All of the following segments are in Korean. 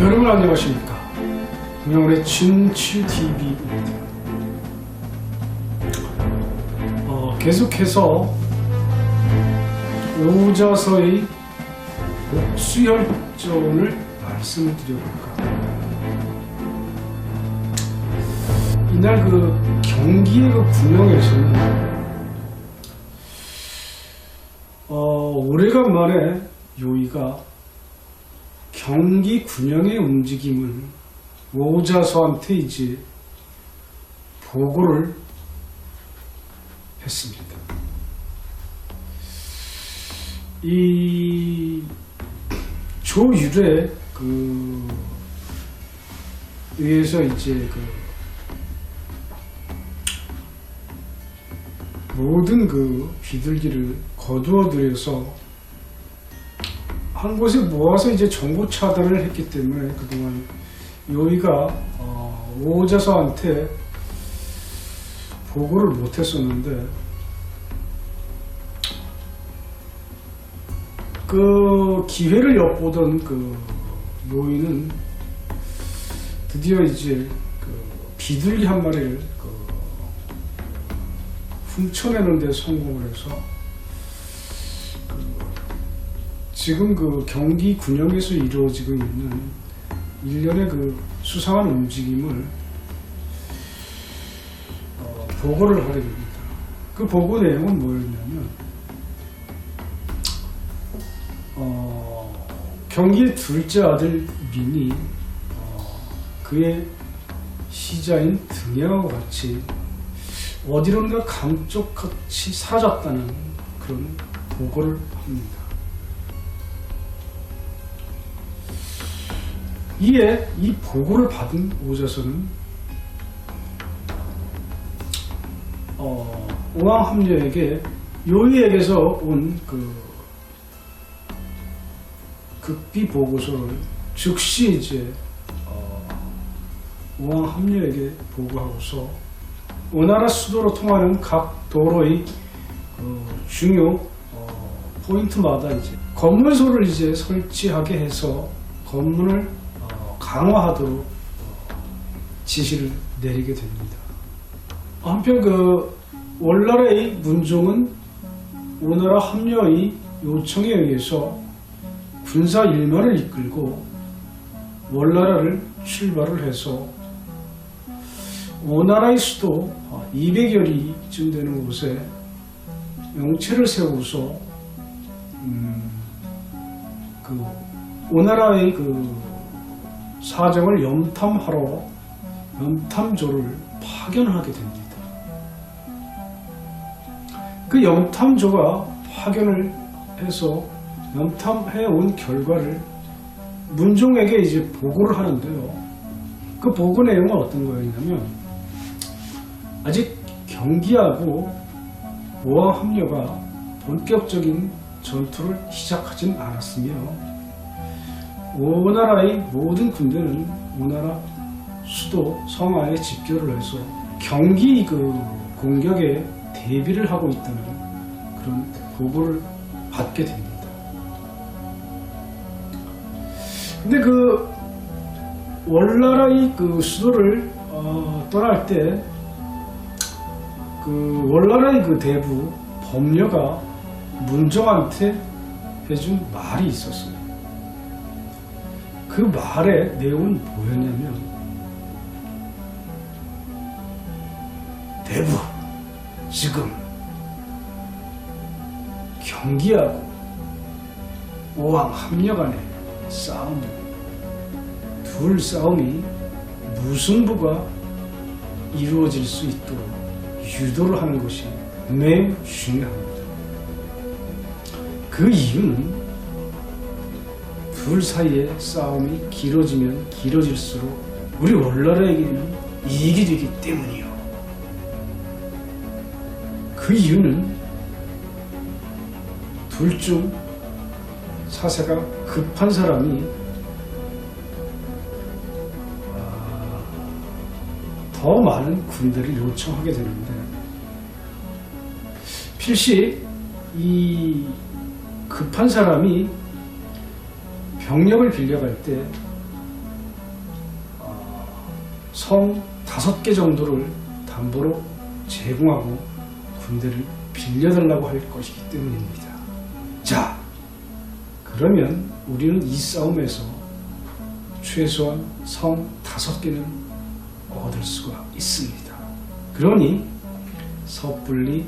여러분 안녕하십니까? 김영훈의 친추TV입니다 어, 계속해서 오자서의 목수혈전을 말씀을 드려볼까? 합니다 이날 그 경기의 그 군영에서는 어, 오래간만에 요이가 경기 군영의 움직임을 오자서한테 이제 보고를 했습니다. 이 조율의 그 의해서 이제 그 모든 그 비둘기를 거두어 들여서 한 곳에 모아서 이제 정보 차단을 했기 때문에 그동안 요이가 어, 오자서한테 보고를 못했었는데 그 기회를 엿보던 그 요이는 드디어 이제 그 비둘기 한 마리를 그 훔쳐내는 데 성공을 해서 지금 그 경기 군영에서 이루어지고 있는 일련의 그 수상한 움직임을 어, 보고를 하게 됩니다. 그 보고 내용은 뭐였냐면 어, 경기의 둘째 아들 민이 어, 그의 시자인 등야와 같이 어디론가 감쪽같이 사라졌다는 그런 보고를 합니다. 이에 이 보고를 받은 오자서는 어, 오왕 합녀에게 요이에게서 온그 극비 보고서를 즉시 이제 어, 오왕 합녀에게 보고하고서 오나라 수도로 통하는 각 도로의 그 중요 어, 포인트마다 이제 검문소를 이제 설치하게 해서 어, 강화하도록 어, 지시를 내리게 됩니다. 한편 그 월나라의 문종은 오나라 합녀의 요청에 의해서 군사 일만을 이끌고 월나라를 출발을 해서 오나라의 수도 200여리쯤 되는 곳에 영체를 세우고서 음, 그 오나라의 그 사정을 염탐하러 염탐조를 파견하게 됩니다. 그 염탐조가 파견을 해서 염탐해 온 결과를 문종에게 이제 보고를 하는데요. 그 보고 내용은 어떤 거였냐면 아직 경기하고 모왕 합녀가 본격적인 전투를 시작하진 않았으며 오나라의 모든 군대는 오나라 수도 성하에 집결을 해서 경기 그 공격에 대비를 하고 있다는 그런 보고를 받게 됩니다. 근데 그 월나라의 그 수도를 어, 떠날 때그 월나라의 그 대부 범녀가 문정한테 해준 말이 있었어요. 그 말의 내용은 뭐였냐면 대부 지금 경기하고 오왕 합녀 간의 싸움 둘 싸움이 무승부가 이루어질 수 있도록 유도를 하는 것이 매우 중요합니다. 그 이유는 둘 사이의 싸움이 길어지면 길어질수록 우리 월나라에게는 이익이 되기 때문이요. 그 이유는 둘 중 사세가 급한 사람이 아, 더 많은 군대를 요청하게 되는데 필시 이 급한 사람이 병력을 빌려갈 때 성 다섯 개 정도를 담보로 제공하고 군대를 빌려달라고 할 것이기 때문입니다. 자, 그러면 우리는 이 싸움에서 최소한 성 다섯 개는 얻을 수가 있습니다. 그러니 섣불리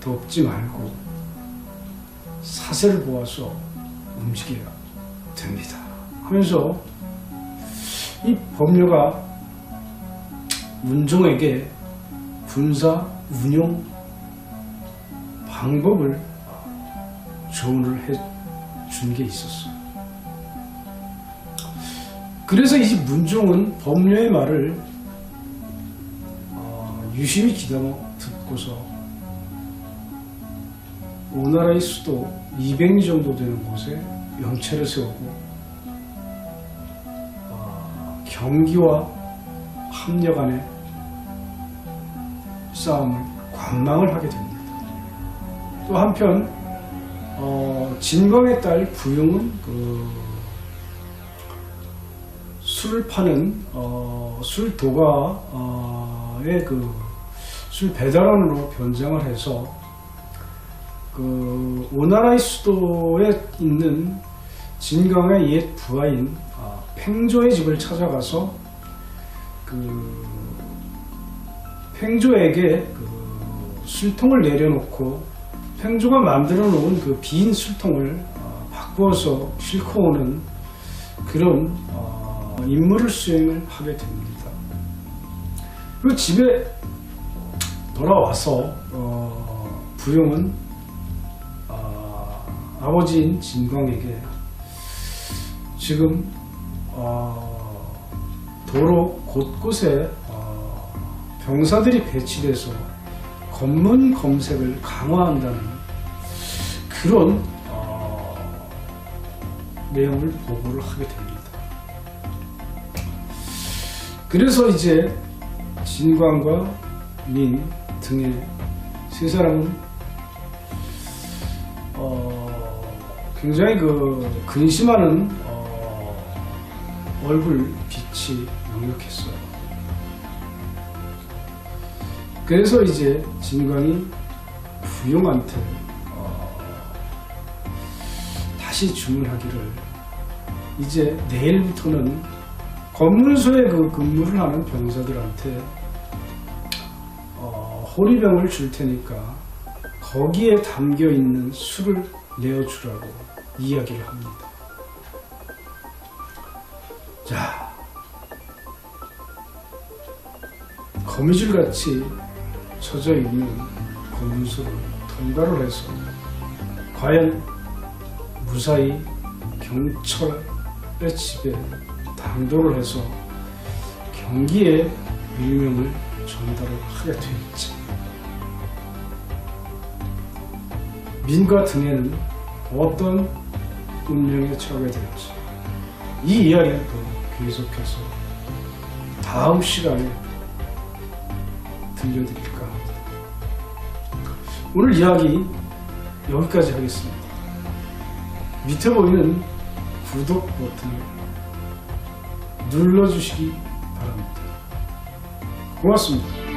돕지 말고 사세를 보아서 움직여야 됩니다. 하면서 이 법료가 문종에게 군사 운용 방법을 조언을 해준 게 있었어요. 그래서 이 문종은 법료의 말을 어, 유심히 귀담아 듣고서 오나라의 수도 200리 정도 되는 곳에 영체를 세우고 어, 경기와 합려 간의 싸움을 관망을 하게 됩니다. 또 한편 어, 진광의 딸 부용은 그 술을 파는 어, 술 도가의 그 술 배달원으로 변장을 해서 그 오나라의 수도에 있는 진강의 옛 부하인 아, 팽조의 집을 찾아가서 그 팽조에게 그 술통을 내려놓고 팽조가 만들어 놓은 그 빈 술통을 어, 바꾸어서 싣고 오는 그런 어, 임무를 수행을 하게 됩니다. 그리고 집에 돌아와서 어, 부용은 아, 아버지인 진광에게 지금 어, 도로 곳곳에 어, 병사들이 배치돼서 검문 검색을 강화한다는 그런 어, 내용을 보고를 하게 됩니다. 그래서 이제 진광과 민 등의 세 사람은 굉장히 그 근심하는 어, 얼굴 빛이 역력했어요. 그래서 이제 진광이 부용한테 어, 다시 주문하기를 이제 내일부터는 검문소에 그 근무를 하는 병사들한테 어, 호리병을 줄 테니까 거기에 담겨 있는 술을 내어주라고 이야기를 합니다. 자, 거미줄 같이 쳐져 있는 검문소를 통과를 해서 과연 무사히 경철의 집에 당도를 해서 경기의 밀명을 전달을 하게 되었지. 민과 등에는 어떤 운명에 처하게 될지 이 이야기는 또 계속해서 다음 시간에 들려드릴까 합니다. 오늘 이야기 여기까지 하겠습니다. 밑에 보이는 구독 버튼을 눌러주시기 바랍니다. 고맙습니다.